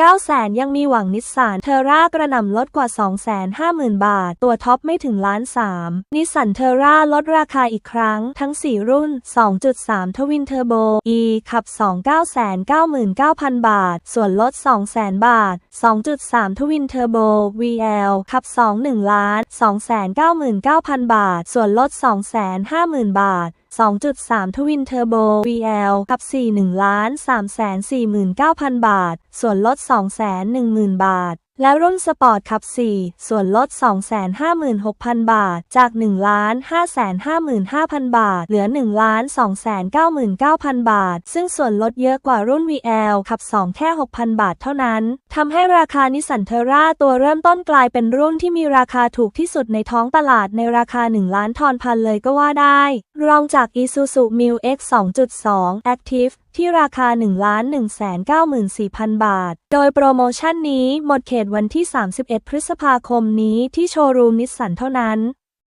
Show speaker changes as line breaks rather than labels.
9แสนยังมีหวังนิสสันเทอร่ากระหน่ำลดกว่า 250,000 บาท ตัวท็อปไม่ถึงล้าน3นิสสันเทอร่าลดราคาอีกครั้ง ทั้ง 4 รุ่น 2.3 ทวินเทอร์โบ E ขับ 2 999,000 บาท ส่วนลด 200,000 บาท 2.3 ทวินเทอร์โบ VL ขับ 2 1ล้าน299,000 บาท ส่วนลด 250,000 บาท 2.3 ทวินเทอร์โบ VL ขับ 4 1ล้าน349,000 บาท ส่วนลด 210,000 บาท และรุ่นสปอร์ตขับ 4 ส่วนลด 256,000 บาท จาก1ล้าน555,000 บาท เหลือ1ล้าน299,000 บาท ซึ่งส่วนลดเยอะกว่ารุ่น VL ขับ 2 แค่ 6,000 บาทเท่านั้น ทำให้ราคานิสสันเทอร่าตัวเริ่มต้นกลายเป็นรุ่นที่มีราคาถูกที่สุดในท้องตลาดในราคา 1 ล้านทอนพันเลยก็ว่าได้ รองจาก Isuzu Mil X 2.2 Active ที่ราคา 1,194,000 บาท โดยโปรโมชั่นนี้หมดเขตวันที่ 31 พฤษภาคมนี้ที่โชว์รูมนิสสันเท่านั้น